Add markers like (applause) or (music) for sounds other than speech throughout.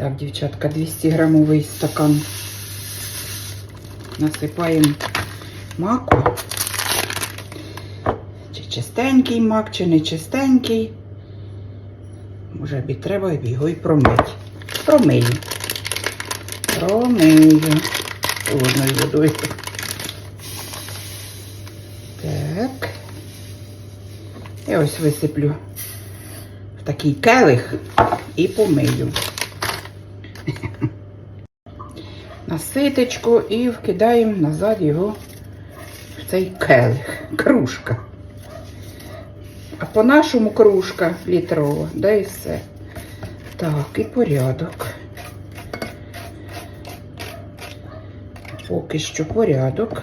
Так, дівчатка, 200 грамовий стакан. Насипаємо маку. Чи чистенький мак, чи не чистенький. Може б і треба його і промити. Промию. Промию. Холодною водою. Так. І ось висиплю в такий келих і помию. На ситечку і вкидаємо назад його в цей келих. Кружка. А по-нашому кружка літрова, да і все. Так, і порядок. Поки що порядок.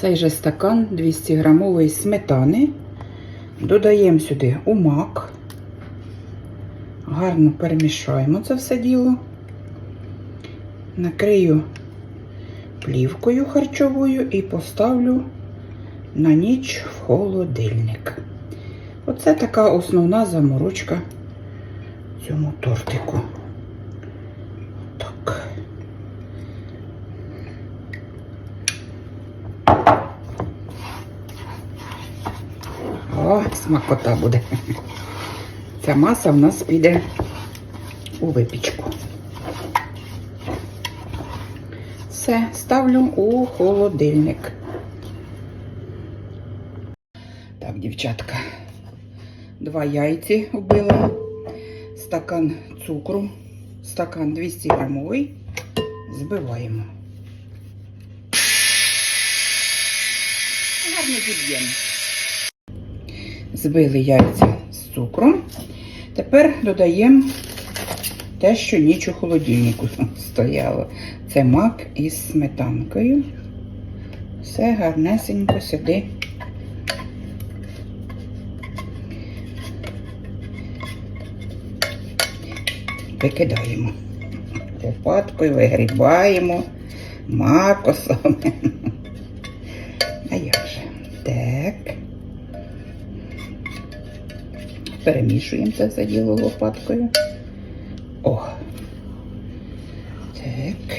Цей же стакан 200 грамової сметани. Додаємо сюди умак. Гарно перемішаємо це все діло. Накрию плівкою харчовою і поставлю на ніч в холодильник. Оце така основна заморочка цьому тортику. Так. О, смакота буде. Ця маса в нас піде у випічку. Все, ставлю у холодильник. Так, дівчатка, два яйці вбила, стакан цукру, стакан 200 грамовий. Збиваємо. Гарно зіб'ємо. Збили яйця з цукром. Тепер додаємо те, що ніч у холодильнику стояло. Це мак із сметанкою. Все гарнесенько сюди. Викидаємо. Лопаткою вигрібаємо макосом. А як же? Так. Перемішуємо це все діло лопаткою. О. Так.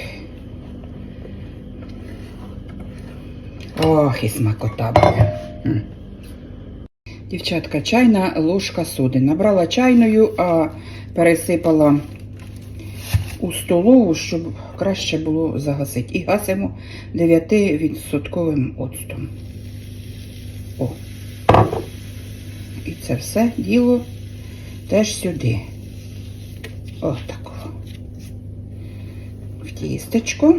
Ох, і смакота буде. Дівчатка, чайна ложка соди. Набрала чайною, а пересипала у столову, щоб краще було загасити. І гасимо 9% оцтом. О. І це все діло теж сюди. Отако. В тістечко.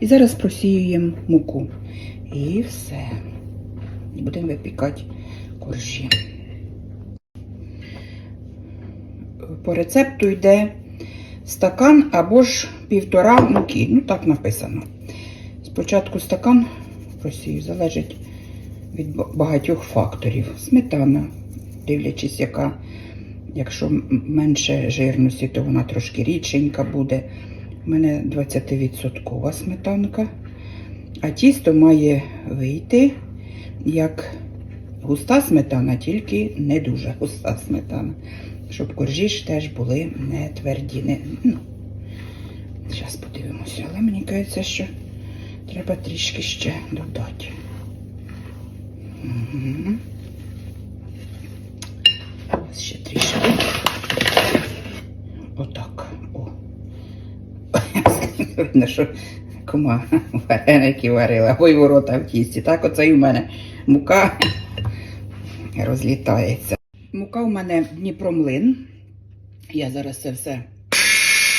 І зараз просіюємо муку. І все. І будемо випікати коржі. По рецепту йде стакан або ж півтора муки. Ну, так написано. Спочатку стакан просію, залежить від багатьох факторів. Сметана, дивлячись, яка, якщо менше жирності, то вона трошки рідшенька буде. У мене 20% сметанка. А тісто має вийти як густа сметана, тільки не дуже густа сметана. Щоб коржі ж теж були не тверді. Не, ну, Зараз подивимося, але мені кажеться, що треба трішки ще додати. Угу. Ось ще трішки. Отак. О. (laughs) Видно, що кума вареники варила, ой ворота в тісті. Так оце і в мене мука розлітається. Мука в мене Дніпромлин. Я зараз це все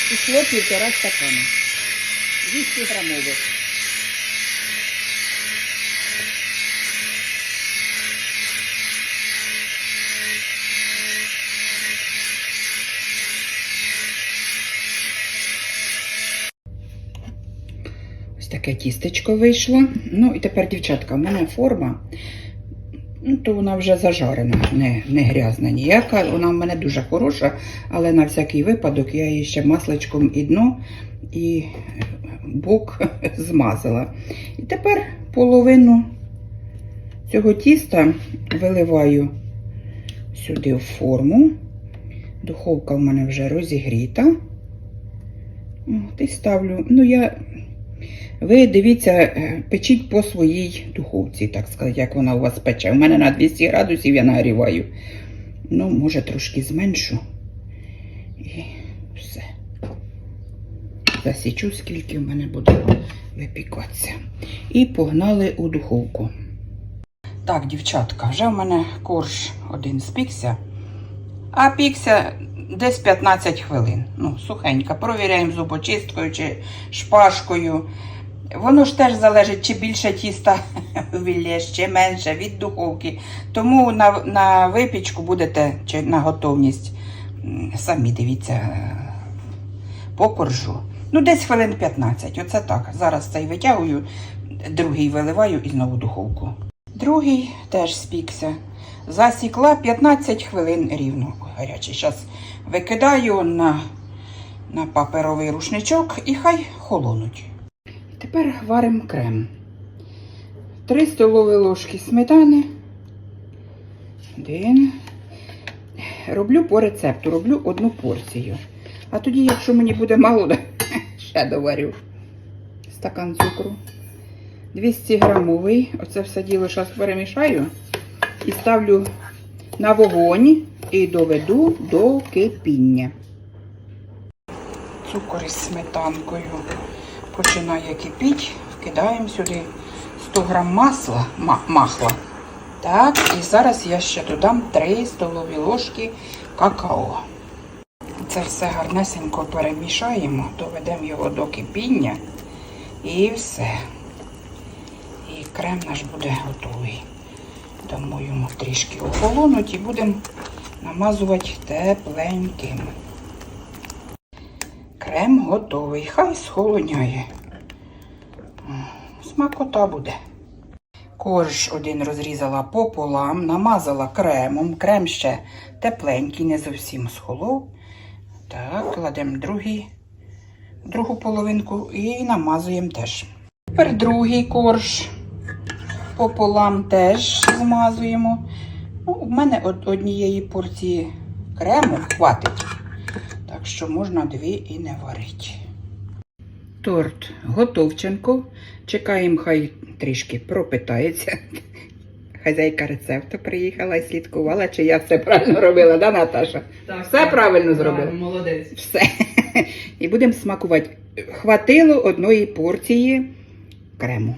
пішло півтора стакана. 200 грамових. Таке тістечко вийшло. Ну і тепер, дівчатка, в мене форма. Ну, то вона вже зажарена, не, не грязна ніяка. Вона в мене дуже хороша, але на всякий випадок я її ще масличком і дно і бок (laughs) змазала. І тепер половину цього тіста виливаю сюди в форму, Духовка в мене вже розігріта. От, і ставлю. Ну, я. Ви дивіться, е, печіть по своїй духовці, так сказати, як вона у вас пече. У мене на 200 градусів я нагріваю. Ну, може, трошки зменшу. І все. Засічу, скільки в мене буде випікатися. І погнали у духовку. Так, дівчатка, вже в мене корж один спікся, а пікся десь 15 хвилин. Ну, сухенька. Провіряємо зубочисткою чи шпажкою. Воно ж теж залежить, чи більше тіста (laughs) вілєш, чи менше від духовки. Тому на, на випічку будете чи на готовність. Самі дивіться е, по коржу. Ну, десь хвилин 15. Оце так. Зараз цей витягую, другий виливаю і знову духовку. Другий теж спікся. Засікла 15 хвилин рівно гарячий. Зараз викидаю на, на паперовий рушничок і хай холонуть. Тепер варимо крем. 3 столові ложки сметани. Один. Роблю по рецепту, роблю одну порцію. А тоді, якщо мені буде мало, (laughs) ще доварю. Стакан цукру. 200 грамовий. Оце все діло зараз перемішаю і ставлю на вогонь і доведу до кипіння. Цукор із сметанкою починає кипіти. Вкидаємо сюди 100 грам масла, махла. Так, і зараз я ще додам 3 столові ложки какао. Це все гарнесенько перемішаємо, доведемо його до кипіння і все. І крем наш буде готовий. Дамо йому трішки охолонуть і будемо намазувати тепленьким. Крем готовий, хай схолоняє. Смакота буде. Корж один розрізала пополам, намазала кремом. Крем ще тепленький, не зовсім схолов. Так, кладемо другий, другу половинку і намазуємо теж. Тепер другий корж пополам теж змазуємо. Ну, у мене од- однієї порції крему хватить. Так що можна дві і не варити. Торт готовченко. Чекаємо, хай трішки пропитається. Хазяйка рецепту приїхала і слідкувала, чи я все правильно робила, да, Наташа? Так, Все правильно зробила? Так, молодець. Все. І будемо смакувати. Хватило одної порції крему.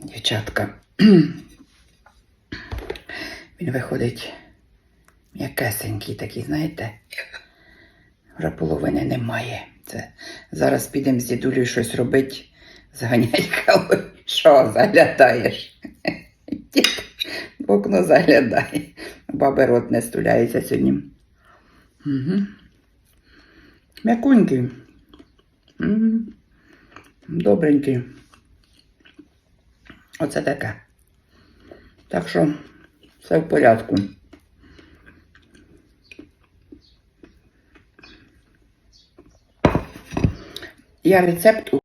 Дівчатка. Він виходить м'якесенький такий, знаєте? Вже половини немає. Це зараз підемо з дідулею щось робити. Заганять каву. Що заглядаєш? Дід окно заглядає. Баби рот не стуляється сьогодні. Угу. М'якунький. М. Добренький. Оце таке. Так що все в порядку. Я рецепт